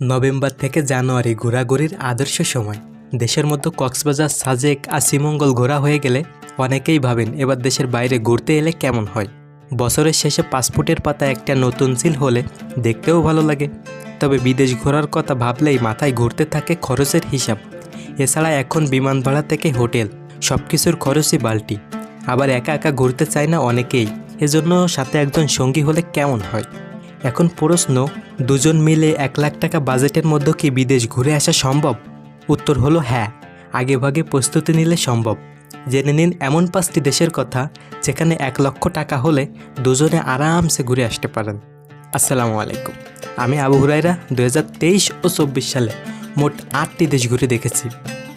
November থেকে জানুয়ারি ঘোরাঘুরির আদর্শ সময়। দেশের মধ্যে কক্সবাজার, সাজেক আসিমঙ্গল ঘোরা হয়ে গেলে অনেকেই ভাবেন এবার দেশের বাইরে ঘুরতে এলে কেমন হয়। বছরের শেষে পাসপোর্টের পাতা একটা নতুন সিল হলে দেখতেও ভালো লাগে। তবে বিদেশ ঘোরার কথা ভাবলেই মাথায় ঘুরতে থাকে খরচের হিসাব। এছাড়া এখন বিমান ভাড়া থেকে হোটেল সব কিছুর খরচই বালটি আবার একা একা ঘুরতে চায় না অনেকেই। এজন্য সাথে একজন সঙ্গী হলে কেমন হয়? এখন প্রশ্ন, দুজন মিলে এক লাখ টাকা বাজেটের মধ্যে কি বিদেশ ঘুরে আসা সম্ভব? উত্তর হলো হ্যাঁ আগেভাগে প্রস্তুতি নিলে সম্ভব। জেনে নিন এমন পাঁচটি দেশের কথা, যেখানে এক লক্ষ টাকা হলে দুজনে আরামসে ঘুরে আসতে পারেন। আসসালামু আলাইকুম, আমি আবু হুরাইরা দু ও চব্বিশ সালে মোট আটটি দেশ ঘুরে দেখেছি।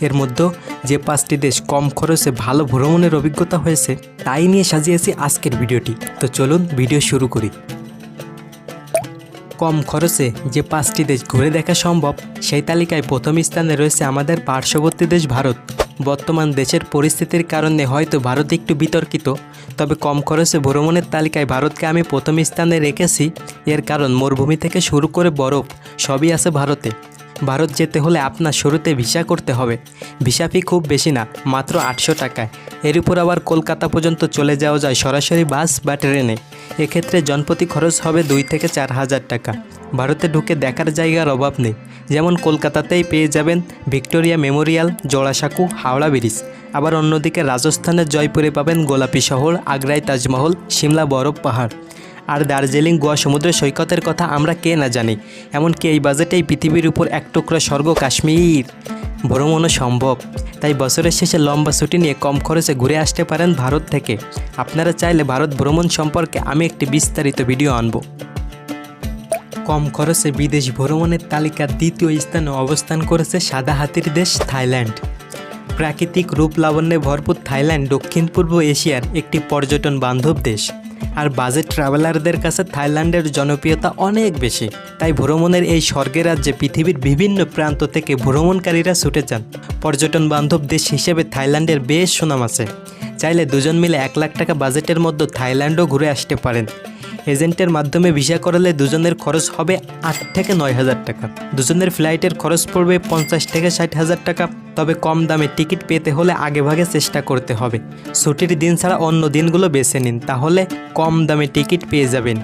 এর মধ্যে যে পাঁচটি দেশ কম খরচে ভালো ভ্রমণের অভিজ্ঞতা হয়েছে, তাই নিয়ে সাজিয়েছি আজকের ভিডিওটি। তো চলুন ভিডিও শুরু করি। কম খরচে যে পাঁচটি দেশ ঘুরে দেখা সম্ভব, সেই তালিকায় প্রথম স্থানে রয়েছে আমাদের পার্শ্ববর্তী দেশ ভারত। বর্তমান দেশের পরিস্থিতির কারণে হয়তো ভারত একটু বিতর্কিত, তবে কম খরচে ভ্রমণের তালিকায় ভারতকে আমি প্রথম স্থানে রেখেছি। এর কারণ মরুভূমি থেকে শুরু করে বরফ, সবই আছে ভারতে। ভারত যেতে হলে আপনার শুরুতে ভিসা করতে হবে। ভিসা ফি খুব বেশি না, মাত্র আটশো টাকায়। এর উপর আবার কলকাতা পর্যন্ত চলে যাওয়া যায় সরাসরি বাস বা ট্রেনে। এক্ষেত্রে জনপ্রতি খরচ হবে দুই থেকে চার হাজার টাকা। ভারতে ঢুকে দেখার জায়গার অভাব নেই। যেমন কলকাতাতেই পেয়ে যাবেন Victoria Memorial, Jorasanko, Howrah bridge. আবার অন্যদিকে রাজস্থানের জয়পুরে পাবেন গোলাপি শহর, আগ্রায় তাজমহল, সিমলা বরফ পাহাড়। আর দার্জিলিং গোয়া সমুদ্র সৈকতের কথা আমরা কে না জানি, এমনকি এই বাজেটেই পৃথিবীর উপর এক টুকরো স্বর্গ কাশ্মীর। ভ্রমণও সম্ভব তাই বছরের শেষে লম্বা ছুটি নিয়ে কম খরচে ঘুরে আসতে পারেন ভারত থেকে। আপনারা চাইলে ভারত ভ্রমণ সম্পর্কে আমি একটি বিস্তারিত ভিডিও আনব। কম খরচে বিদেশ ভ্রমণের তালিকার দ্বিতীয় স্থানে অবস্থান করেছে সাদা হাতির দেশ থাইল্যান্ড। প্রাকৃতিক রূপ লাবণ্যে ভরপুর থাইল্যান্ড দক্ষিণ পূর্ব এশিয়ার একটি পর্যটন বান্ধব দেশ। আর বাজেট ট্রাভেলারদের কাছে থাইল্যান্ডের জনপ্রিয়তা অনেক বেশি। তাই ভ্রমণের এই স্বর্গের রাজ্যে পৃথিবীর বিভিন্ন প্রান্ত থেকে ভ্রমণকারীরা ছুটে যান। পর্যটন বান্ধব দেশ হিসেবে থাইল্যান্ডের বেশ সুনাম আছে। চাইলে দুজন মিলে এক লাখ টাকা বাজেটের মধ্যে থাইল্যান্ডও ঘুরে আসতে পারেন। এজেন্টের মাধ্যমে ভিসা করালে দুজনের খরচ হবে আট থেকে নয় হাজার টাকা। দুজনের ফ্লাইটের খরচ পড়বে পঞ্চাশ থেকে ষাট হাজার টাকা, তবে কম দামে টিকিট পেতে হলে আগেভাগে চেষ্টা করতে হবে। ছুটির দিন ছাড়া অন্য দিনগুলো বেছে নিন, তাহলে কম দামে টিকিট পেয়ে যাবেন।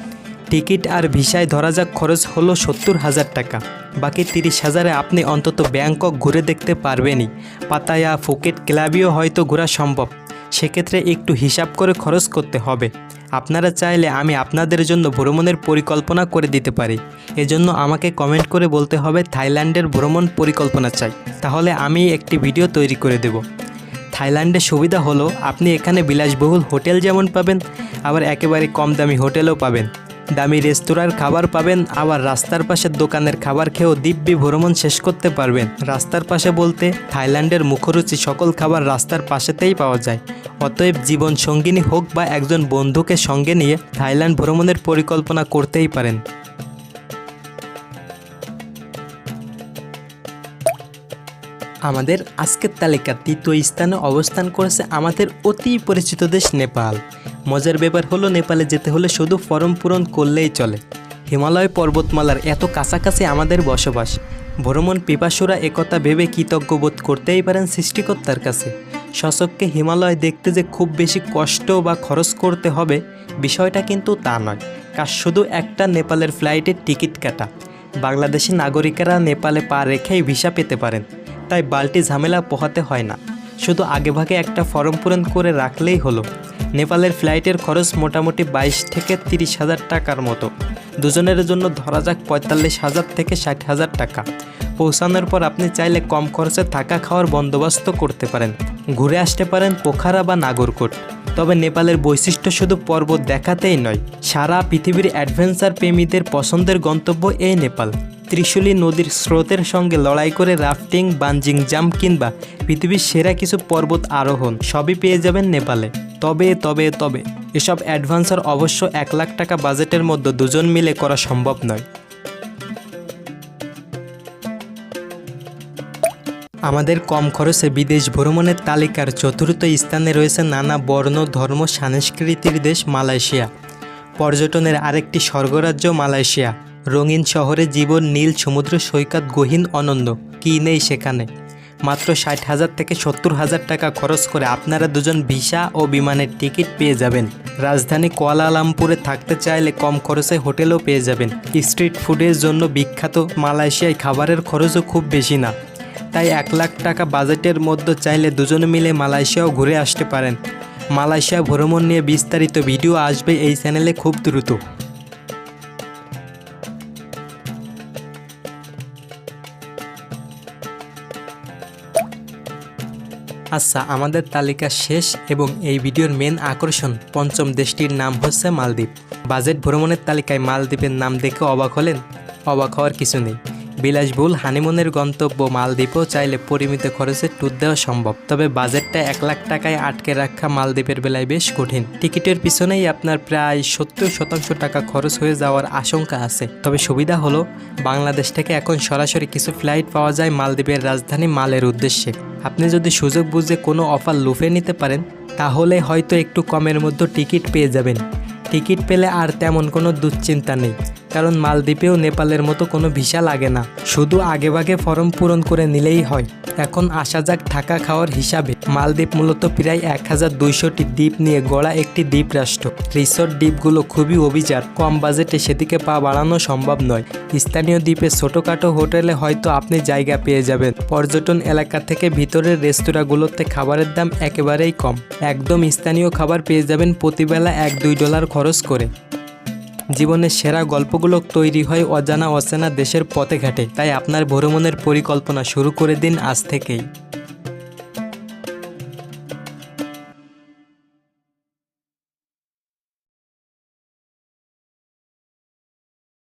টিকিট আর ভিসায় ধরা যাক খরচ হলো সত্তর হাজার টাকা। বাকি তিরিশ হাজারে আপনি অন্তত ব্যাংকক ঘুরে দেখতে পারবেনই। পাতায়া, ফুকেট ক্লাবিও হয়তো ঘোরা সম্ভব। সেক্ষেত্রে একটু হিসাব করে খরচ করতে হবে। আপনারা চাইলে আমি আপনাদের জন্য ভ্রমণের পরিকল্পনা করে দিতে পারি। এজন্য আমাকে কমেন্ট করে বলতে হবে, থাইল্যান্ডের ভ্রমণ পরিকল্পনা চাই। তাহলে আমি একটি ভিডিও তৈরি করে দেব। থাইল্যান্ডের সুবিধা হলো, আপনি এখানে বিলাসবহুল হোটেল যেমন পাবেন, আবার একেবারে কম দামি হোটেলও পাবেন। দামি রেস্তোরাঁর খাবার পাবেন, আবার রাস্তার পাশের দোকানের খাবার খেয়েও দিব্যি ভ্রমণ শেষ করতে পারবেন। রাস্তার পাশে বলতে, থাইল্যান্ডের মুখরুচি সকল খাবার রাস্তার পাশেতেই পাওয়া যায়। অতএব জীবন সঙ্গিনী হোক বা একজন বন্ধুকে সঙ্গে নিয়ে থাইল্যান্ড ভ্রমণের পরিকল্পনা করতেই পারেন। আমাদের আজকের তালিকার তৃতীয় স্থানে অবস্থান করেছে আমাদের অতি পরিচিত দেশ নেপাল। মজার ব্যাপার হলো নেপালে যেতে হলে শুধু ফরম পূরণ করলেই চলে। হিমালয় পর্বতমালার এত কাছাকাছি আমাদের বসবাস। ভ্রমণ পিপাসুরা একথা ভেবে কৃতজ্ঞ বোধ করতেই পারেন সৃষ্টিকর্তার কাছে। শশককে হিমালয় দেখতে যে খুব বেশি কষ্ট বা খরচ করতে হবে, বিষয়টা কিন্তু তা নয়। কাজ শুধু একটা নেপালের ফ্লাইটের টিকিট কাটা। বাংলাদেশি নাগরিকেরা নেপালে পা রেখেই ভিসা পেতে পারেন। তাই বালতি ঝামেলা পোহাতে হয় না। শুধু আগেভাগে একটা ফর্ম পূরণ করে রাখলেই হলো। নেপালের ফ্লাইটের খরচ মোটামুটি বাইশ থেকে তিরিশ হাজার টাকার মতো। দুজনের জন্য ধরা যাক পঁয়তাল্লিশ হাজার থেকে ষাট হাজার টাকা। পৌঁছানোর পর আপনি চাইলে কম খরচে থাকা খাওয়ার বন্দোবস্ত করতে পারেন। ঘুরে আসতে পারেন পোখারা বা নাগরকোট। তবে নেপালের বৈশিষ্ট্য শুধু পর্বত দেখাতেই নয়, সারা পৃথিবীর অ্যাডভেঞ্চার প্রেমীদের পছন্দের গন্তব্য এই নেপাল। ত্রিশূলী নদীর স্রোতের সঙ্গে লড়াই করে রাফটিং বাঞ্জিং জাম্প কিংবা পৃথিবীর সেরা কিছু পর্বত আরোহণ সবই পেয়ে যাবেন নেপালে। তবে তবে তবে, এসব অ্যাডভান্সার অবশ্য এক লাখ টাকা বাজেটের মধ্যে দুজন মিলে করা সম্ভব নয়। আমাদের কম খরচে বিদেশ ভ্রমণের তালিকার চতুর্থ স্থানে রয়েছে নানা বর্ণ, ধর্ম, সংস্কৃতির দেশ মালয়েশিয়া। পর্যটনের আরেকটি স্বর্গরাজ্য মালয়েশিয়া। রঙিন শহরে জীবন নীল সমুদ্র সৈকত গহীন আনন্দ কী নেই সেখানে? মাত্র ষাট হাজার থেকে সত্তর হাজার টাকা খরচ করে আপনারা দুজন ভিসা ও বিমানের টিকিট পেয়ে যাবেন। রাজধানী কুয়ালালামপুরে থাকতে চাইলে কম খরচে হোটেলও পেয়ে যাবেন। স্ট্রিট ফুডের জন্য বিখ্যাত মালয়েশিয়ায় খাবারের খরচও খুব বেশি না। তাই এক লাখ টাকা বাজেটের মধ্যে চাইলে দুজনে মিলে মালয়েশিয়াও ঘুরে আসতে পারেন। মালয়েশিয়া ভ্রমণ নিয়ে বিস্তারিত ভিডিও আসবে এই চ্যানেলে খুব দ্রুত। আচ্ছা আমাদের তালিকা শেষ এবং এই ভিডিওর মেন আকর্ষণ পঞ্চম দেশটির নাম হচ্ছে মালদ্বীপ। বাজেট ভ্রমণের তালিকায় মালদ্বীপের নাম দেখে অবাক হলেন? অবাক হওয়ার কিছু নেই। বিলাসবহুল হানিমুনের গন্তব্য মালদ্বীপও চাইলে পরিমিত খরচে ট্যুর দেওয়া সম্ভব। তবে বাজেটটা এক লাখ টাকায় আটকে রাখা মালদ্বীপের বেলায় বেশ কঠিন। টিকিটের পিছনেই আপনার প্রায় সত্তর শতাংশ টাকা খরচ হয়ে যাওয়ার আশঙ্কা আছে। তবে সুবিধা হলো, বাংলাদেশ থেকে এখন সরাসরি কিছু ফ্লাইট পাওয়া যায় মালদ্বীপের রাজধানী মালের উদ্দেশ্যে। আপনি যদি সুযোগ বুঝে কোনো অফার লুফে নিতে পারেন, তাহলে হয়তো একটু কমের মধ্যে টিকিট পেয়ে যাবেন। টিকিট পেলে আর তেমন কোনো দুশ্চিন্তা নেই। কারণ মালদ্বীপেও নেপালের মতো কোনো ভিসা লাগে না। শুধু আগেভাগে ফর্ম পূরণ করে নিলেই হয়। এখন আসা যাক থাকা খাওয়ার হিসাবে। মালদ্বীপ মূলত প্রায় এক হাজার দুইশোটি দ্বীপ নিয়ে গড়া একটি দ্বীপ রাষ্ট্র রিসোর্ট দ্বীপগুলো খুবই অভিজাত। কম বাজেটে সেদিকে পা বাড়ানো সম্ভব নয়। স্থানীয় দ্বীপে ছোটোখাটো হোটেলে হয়তো আপনি জায়গা পেয়ে যাবেন। পর্যটন এলাকা থেকে ভিতরের রেস্তোরাঁগুলোতে খাবারের দাম একেবারেই কম। একদম স্থানীয় খাবার পেয়ে যাবেন প্রতিবেলা এক দুই ডলার খরচ করে। জীবনের সেরা গল্পগুলো তৈরি হয় অজানা অচেনা দেশের পথে ঘাটে। তাই আপনার ভ্রমণের পরিকল্পনা শুরু করে দিন আজ থেকেই।